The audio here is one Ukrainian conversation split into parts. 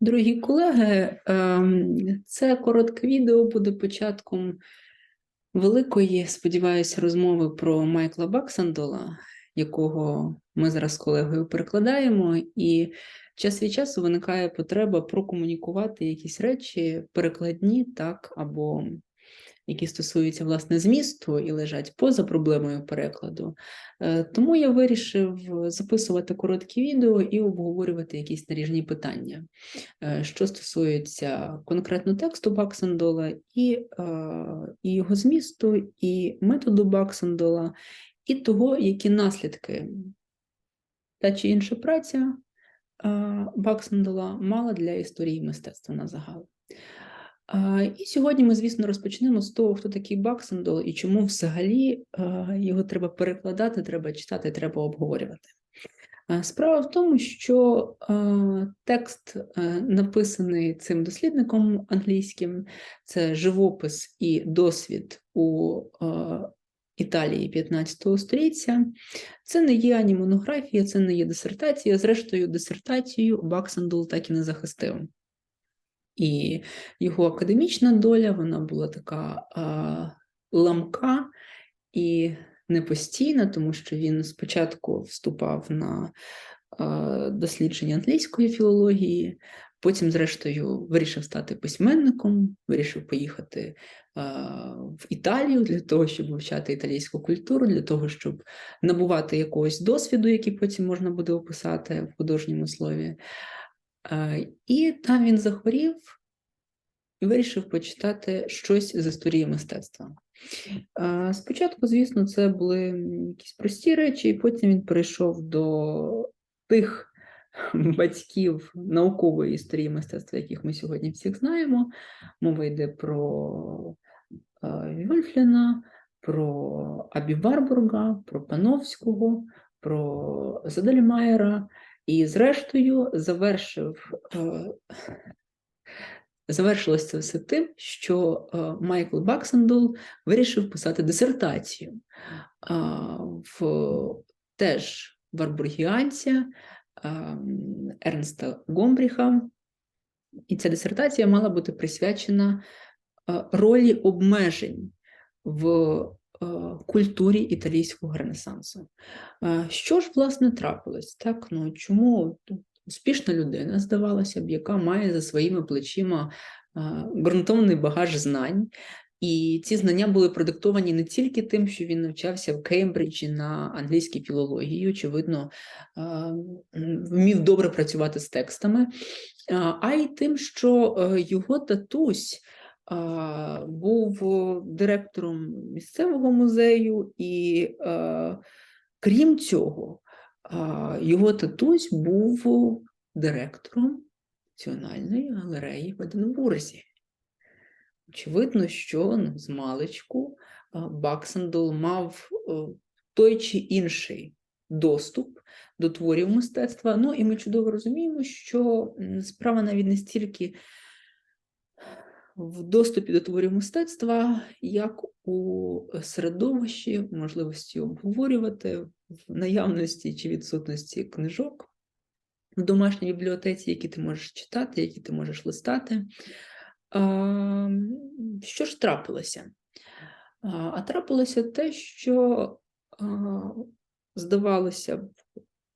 Дорогі колеги, ем, це коротке відео буде початком великої, сподіваюся, розмови про Майкла Баксандола, якого ми зараз з колегою перекладаємо, і час від часу виникає потреба прокомунікувати якісь речі перекладні, так, або які стосуються власне змісту і лежать поза проблемою перекладу. Е, Тому я вирішив записувати короткі відео і обговорювати якісь наріжні питання, е, що стосується конкретно тексту Баксандола і, е, і його змісту, і методу Баксандола, і того, які наслідки та чи інша праця Баксандола мала для історії мистецтва на загал. І сьогодні ми, звісно, розпочнемо з того, хто такий Баксендол і чому взагалі його треба перекладати, треба читати, треба обговорювати. Справа в тому, що текст, написаний цим дослідником англійським, це живопис і досвід у Італії 15 століття. Це не є ані монографія, це не є дисертація. Зрештою, дисертацію Баксендол так і не захистив. І його академічна доля вона була така а, ламка і непостійна, тому що він спочатку вступав на а, дослідження англійської філології, потім, зрештою, вирішив стати письменником, вирішив поїхати а, в Італію для того, щоб вивчати італійську культуру, для того, щоб набувати якогось досвіду, який потім можна буде описати в художньому слові. А, І там він захворів і вирішив почитати щось з історії мистецтва. Спочатку, звісно, це були якісь прості речі, і потім він перейшов до тих батьків наукової історії мистецтва, яких ми сьогодні всіх знаємо. Мова йде про а, Вольфліна, про Абі Барбурга, про Пановського, про Задельмаєра. І, зрештою, завершив, е, завершилось це все тим, що е, Майкл Баксендол вирішив писати дисертацію е, в теж варбургіанця Ернста Гомбріха. І ця дисертація мала бути присвячена ролі обмежень в культурі італійського ренесансу. Що ж, власне, трапилось? Так? Ну, Чому успішна людина, здавалося б, яка має за своїми плечима ґрунтовний багаж знань, і ці знання були продиктовані не тільки тим, що він навчався в Кембриджі на англійській філології, очевидно, вмів добре працювати з текстами, а й тим, що його татусь був директором місцевого музею, і крім цього, його татусь був директором Національної галереї в Единбурзі. Очевидно, що з маличку Баксендол мав той чи інший доступ до творів мистецтва. Ну і ми чудово розуміємо, що справа навіть не стільки в доступі до творів мистецтва, як у середовищі, можливості обговорювати в наявності чи відсутності книжок в домашній бібліотеці, які ти можеш читати, які ти можеш листати. Що ж трапилося? А трапилося те, що, здавалося б,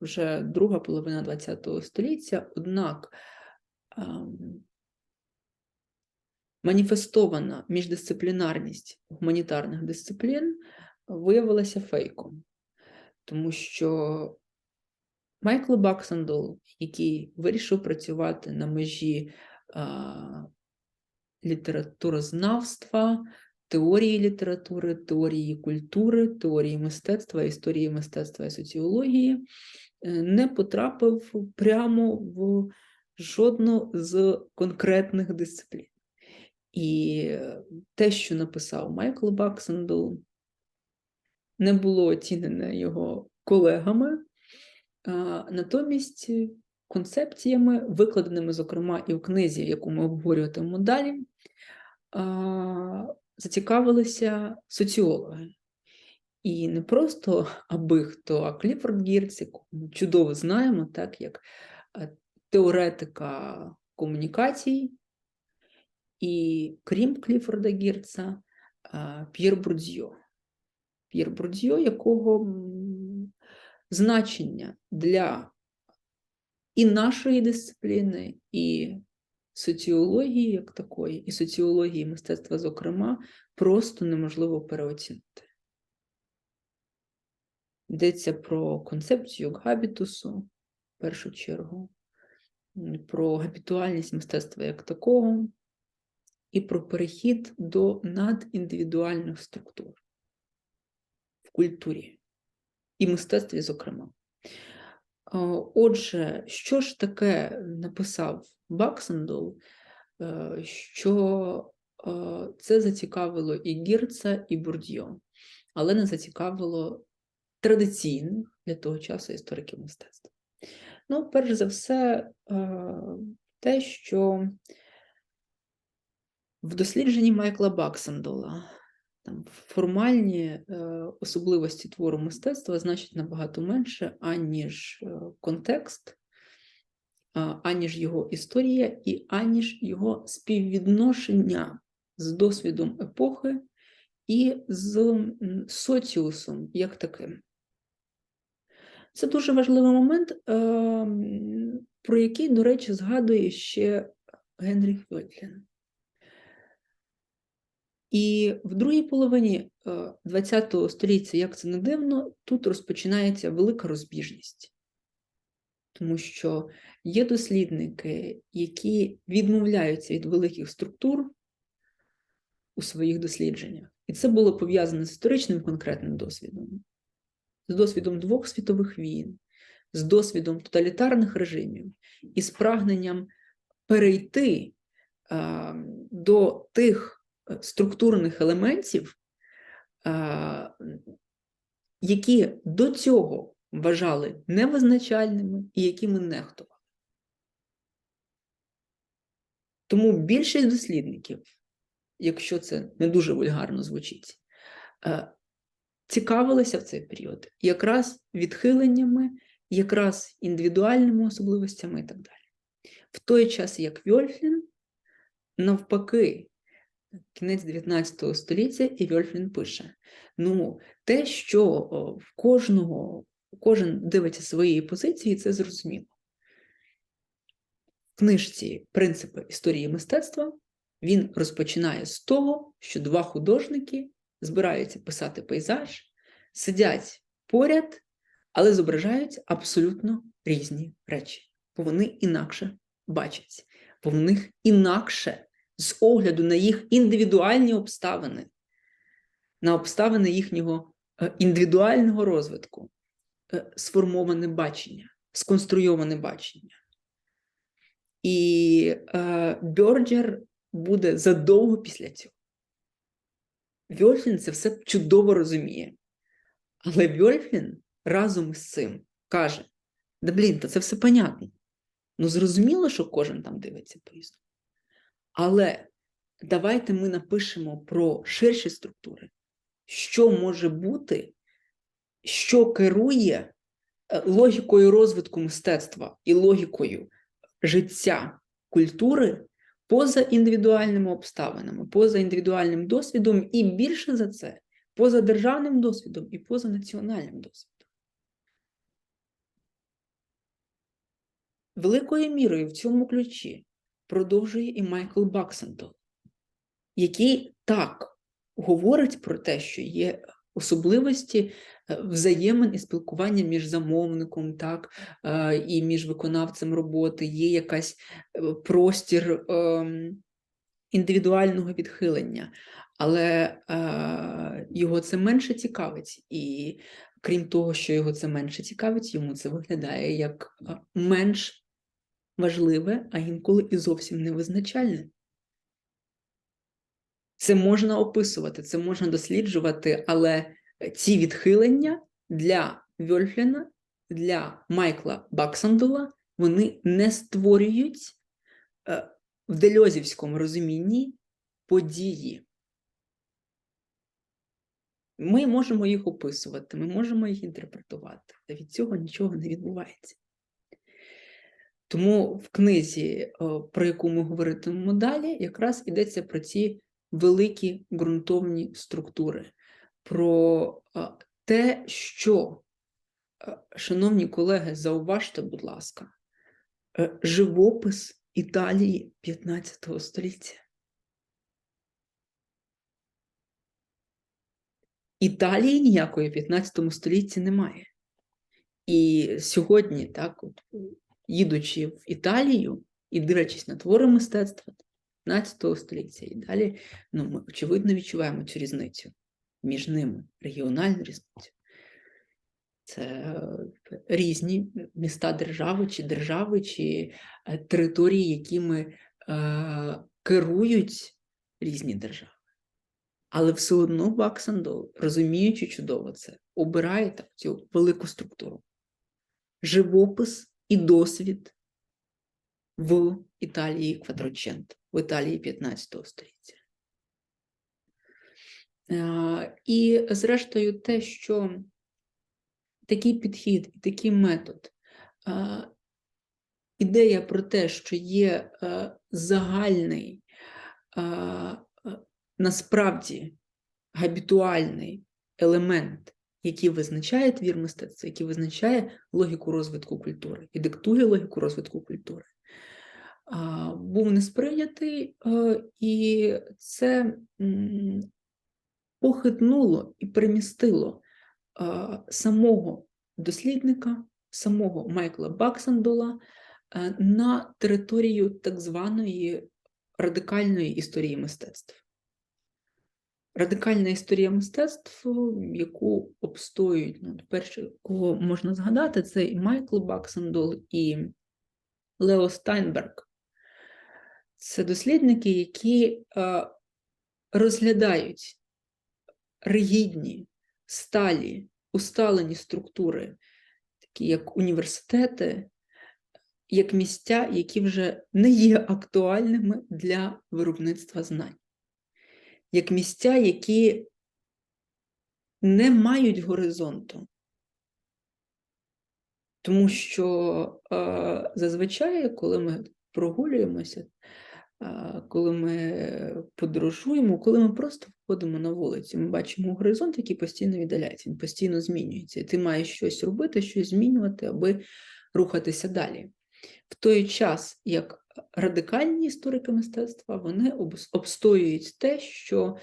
вже друга половина ХХ століття, однак маніфестована міждисциплінарність гуманітарних дисциплін виявилася фейком, тому що Майкл Баксандол, який вирішив працювати на межі а, літературознавства, теорії літератури, теорії культури, теорії мистецтва, історії мистецтва і соціології, е, не потрапив прямо в жодну з конкретних дисциплін. І те, що написав Майкл Баксендл, не було оцінене його колегами, а натомість концепціями, викладеними, зокрема, і в книзі, яку ми обговорюватимемо далі, зацікавилися соціологи. І не просто аби хто, а Кліфорд Гірц, яку ми чудово знаємо, так як теоретика комунікацій, і крім Кліфорда Гірца, П'єр Бурдьйо. П'єр Бурдьйо, якого значення для і нашої дисципліни, і соціології як такої, і соціології мистецтва, зокрема, просто неможливо переоцінити. Йдеться про концепцію габітусу, в першу чергу, про габітуальність мистецтва як такого, і про перехід до надіндивідуальних структур в культурі і мистецтві, зокрема. Е, Отже, що ж таке написав Баксендол, е, що е, це зацікавило і Гірца, і Бурдьйо, але не зацікавило традиційних для того часу істориків мистецтва. Ну, перш за все, те, що в дослідженні Майкла Баксендола там формальні е, особливості твору мистецтва значать набагато менше, аніж е, контекст, аніж його історія і аніж його співвідношення з досвідом епохи і з соціусом як таким. Це дуже важливий момент, е, про який, до речі, згадує ще Генріх Вьотлін. І в другій половині ХХ століття, як це не дивно, тут розпочинається велика розбіжність, тому що є дослідники, які відмовляються від великих структур у своїх дослідженнях. І це було пов'язане з історичним конкретним досвідом, з досвідом двох світових війн, з досвідом тоталітарних режимів і з прагненням перейти а, до тих структурних елементів, які до цього вважали невизначальними і які ми нехтували. Тому більшість дослідників, якщо це не дуже вульгарно звучить, цікавилися в цей період якраз відхиленнями, якраз індивідуальними особливостями і так далі. В той час, як Вьольфлін, навпаки, кінець 19 століття, і Вьольфлін пише: ну, те, що в кожного, кожен дивиться своєї позиції, це зрозуміло. В книжці Принципи історії мистецтва він розпочинає з того, що два художники збираються писати пейзаж, сидять поряд, але зображають абсолютно різні речі, бо вони інакше бачаться, бо в них інакше з огляду на їх індивідуальні обставини, на обставини їхнього е, індивідуального розвитку, е, сформоване бачення, сконструйоване бачення. І е, Бьорджер буде задовго після цього. Вьольфін це все чудово розуміє. Але Вьольфін разом із цим каже: да блін, та це все понятно. Ну, зрозуміло, що кожен там дивиться по-різному. Але давайте ми напишемо про ширші структури, що може бути, що керує е, логікою розвитку мистецтва і логікою життя культури поза індивідуальними обставинами, поза індивідуальним досвідом, і більше за це, поза державним досвідом і поза національним досвідом. Великою мірою в цьому ключі продовжує і Майкл Баксентон, який так говорить про те, що є особливості е, взаємин і спілкування між замовником, так, е, і між виконавцем роботи, є якась е, простір ем, індивідуального відхилення, але його це менше цікавить. І крім того, що його це менше цікавить, йому це виглядає як менш важливе, а інколи і зовсім невизначальне. Це можна описувати, це можна досліджувати, але ці відхилення для Вьольфліна, для Майкла Баксандула, вони не створюють е, в дельозівському розумінні події. Ми можемо їх описувати, ми можемо їх інтерпретувати, та від цього нічого не відбувається. Тому в книзі, е, про яку ми говоритимемо далі, якраз йдеться про ці великі ґрунтовні структури, про е, те, що, е, шановні колеги, зауважте, будь ласка, живопис Італії 15 століття. Італії ніякої в 15 столітті немає. І сьогодні, так, от, їдучи в Італію і дивлячись на твори мистецтва 15 століття і далі, ну, ми очевидно відчуваємо цю різницю між ними, регіональну різницю. Це е, різні міста держави, чи держави, чи е, території, якими е, керують різні держави. Але все одно Баксандол, розуміючи чудово це, обирає так цю велику структуру. Живопис і досвід в Італії Квадроченто, в Італії 15 століття. І, зрештою, те, що такий підхід і такий метод, ідея про те, що є загальний, насправді габітуальний елемент який визначає твір мистецтва, який визначає логіку розвитку культури і диктує логіку розвитку культури, був не сприйнятий, е, і це похитнуло і перемістило самого дослідника, самого Майкла Баксандола е, на територію так званої радикальної історії мистецтва. Радикальна історія мистецтв, яку обстоюють ну, перше, кого можна згадати, це і Майкл Баксендол, і Лео Стайнберг. Це дослідники, які е, розглядають ригідні, сталі, усталені структури, такі як університети, як місця, які вже не є актуальними для виробництва знань як місця, які не мають горизонту. Тому що е, зазвичай, коли ми прогулюємося, е, коли ми подорожуємо, коли ми просто входимо на вулицю, ми бачимо горизонт, який постійно віддаляється, він постійно змінюється. І ти маєш щось робити, щось змінювати, аби рухатися далі. В той час, як радикальні історики мистецтва вони обстоюють те, що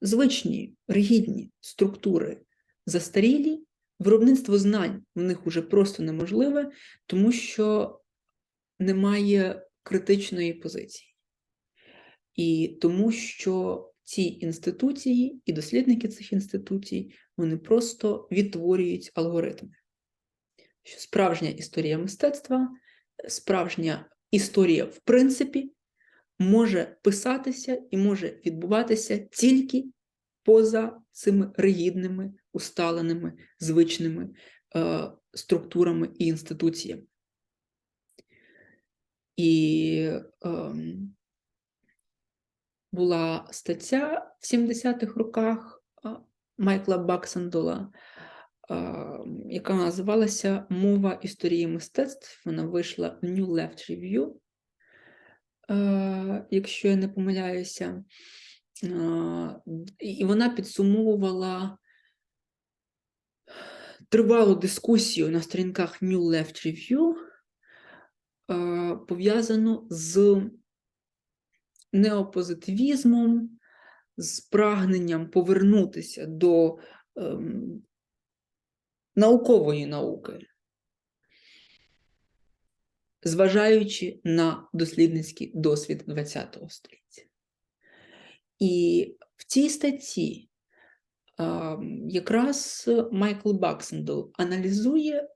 звичні ригідні структури застарілі, виробництво знань в них уже просто неможливе, тому що немає критичної позиції. І тому що ці інституції і дослідники цих інституцій вони просто відтворюють алгоритми. Що справжня історія мистецтва справжня історія, в принципі, може писатися і може відбуватися тільки поза цими ригідними, усталеними, звичними е, структурами і інституціями. І е, була стаття в 70-х роках Майкла Баксандола яка називалася Мова історії мистецтв. Вона вийшла в New Left Review, якщо я не помиляюся. І вона підсумовувала тривалу дискусію на сторінках New Left Review, пов'язану з неопозитивізмом, з прагненням повернутися до ем, наукової науки, зважаючи на дослідницький досвід ХХ століття. І в цій статті якраз Майкл Баксендл аналізує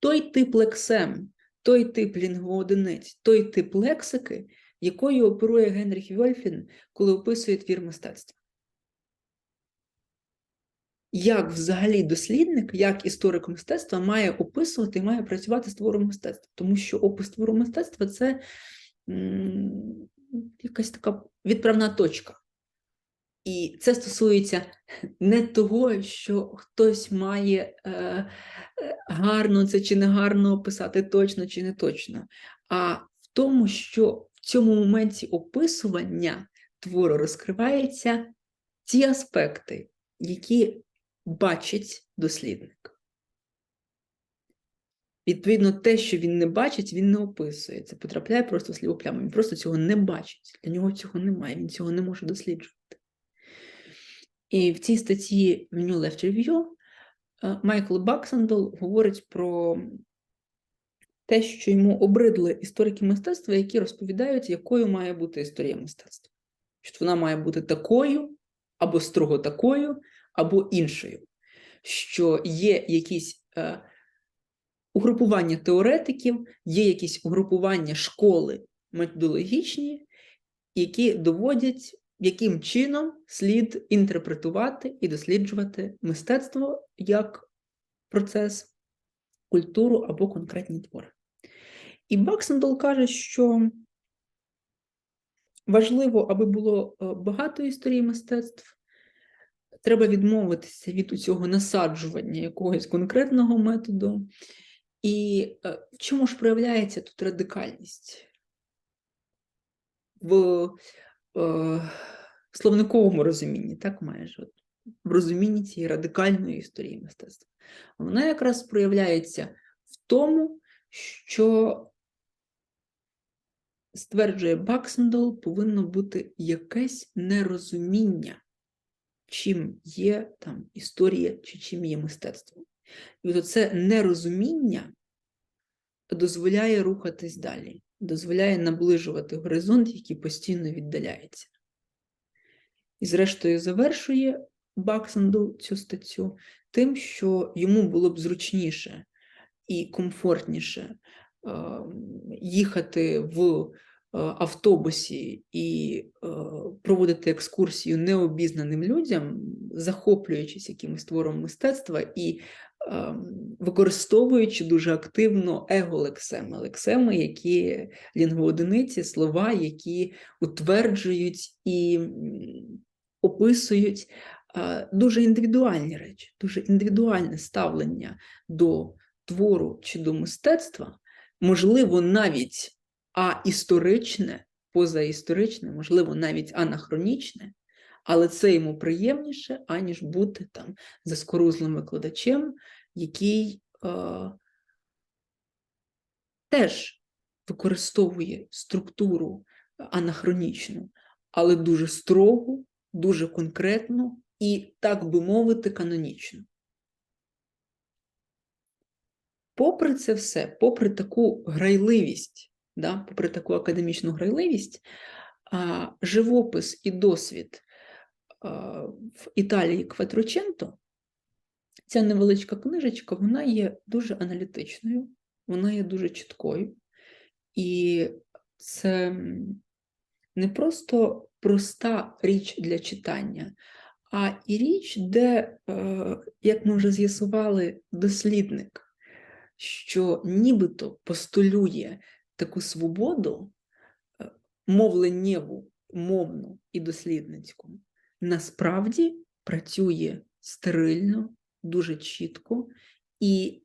той тип лексем, той тип лінгвоодиниць, той тип лексики, якою оперує Генріх Вольфін, коли описує твір мистецтва як взагалі дослідник, як історик мистецтва має описувати і має працювати з твором мистецтва. Тому що опис твору мистецтва це якась така відправна точка. І це стосується не того, що хтось має е, гарно це чи не гарно описати точно чи не точно, а в тому, що в цьому моменті описування твору розкриваються ті аспекти, які бачить дослідник. Відповідно, те, що він не бачить, він не описує. Це потрапляє просто в слівоплями. Він просто цього не бачить. Для нього цього немає, він цього не може досліджувати. І в цій статті в New Left Review е, Майкл Баксандл говорить про те, що йому обридли історики мистецтва, які розповідають, якою має бути історія мистецтва. Що вона має бути такою, або строго такою, або іншою. Що є якісь е, угрупування теоретиків, є якісь угрупування школи методологічні, які доводять, яким чином слід інтерпретувати і досліджувати мистецтво як процес, культуру або конкретні твори. І Баксендол каже, що важливо, аби було е, багато історій мистецтв, треба відмовитися від цього насаджування якогось конкретного методу. І е, в чому ж проявляється тут радикальність? В е, словниковому розумінні, так майже, в розумінні цієї радикальної історії мистецтва. Вона якраз проявляється в тому, що стверджує Баксендол, повинно бути якесь нерозуміння, чим є там історія чи чим є мистецтво. І от це нерозуміння дозволяє рухатись далі, дозволяє наближувати горизонт, який постійно віддаляється. І, зрештою, завершує Баксендл цю статтю тим, що йому було б зручніше і комфортніше їхати в автобусі і проводити екскурсію необізнаним людям, захоплюючись якимось твором мистецтва і використовуючи дуже активно его-лексеми, лексеми, які лінгвоодиниці, слова, які утверджують і описують дуже індивідуальні речі, дуже індивідуальне ставлення до твору чи до мистецтва, можливо, навіть аісторичне, позаісторичне, можливо, навіть анахронічне, але це йому приємніше, аніж бути там заскорузлим викладачем, який е, теж використовує структуру анахронічну, але дуже строгу, дуже конкретну і, так би мовити, канонічну. Попри це все, попри таку грайливість, да, попри таку академічну грайливість, живопис і досвід в Італії Кватроченто, ця невеличка книжечка, вона є дуже аналітичною, вона є дуже чіткою. І це не просто проста річ для читання, а і річ, де, е, як ми вже з'ясували, дослідник що нібито постулює таку свободу е, мовленнєву, мовну і дослідницьку, насправді працює стерильно, дуже чітко і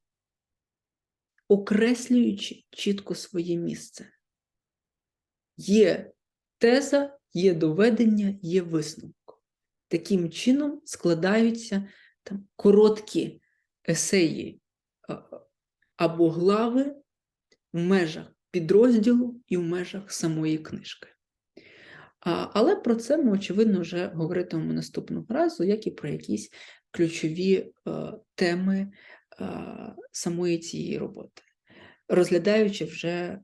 окреслюючи чітко своє місце. Є теза, є доведення, є висновок. Таким чином складаються там короткі есеї або глави в межах підрозділу і в межах самої книжки. Але про це ми, очевидно, вже говоритимемо наступного разу, як і про якісь ключові е, теми е, самої цієї роботи, розглядаючи вже е,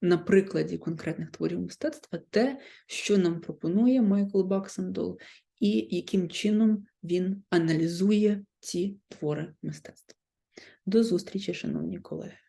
на прикладі конкретних творів мистецтва те, що нам пропонує Майкл Баксендол, і яким чином він аналізує ці твори мистецтва. До зустрічі, шановні колеги.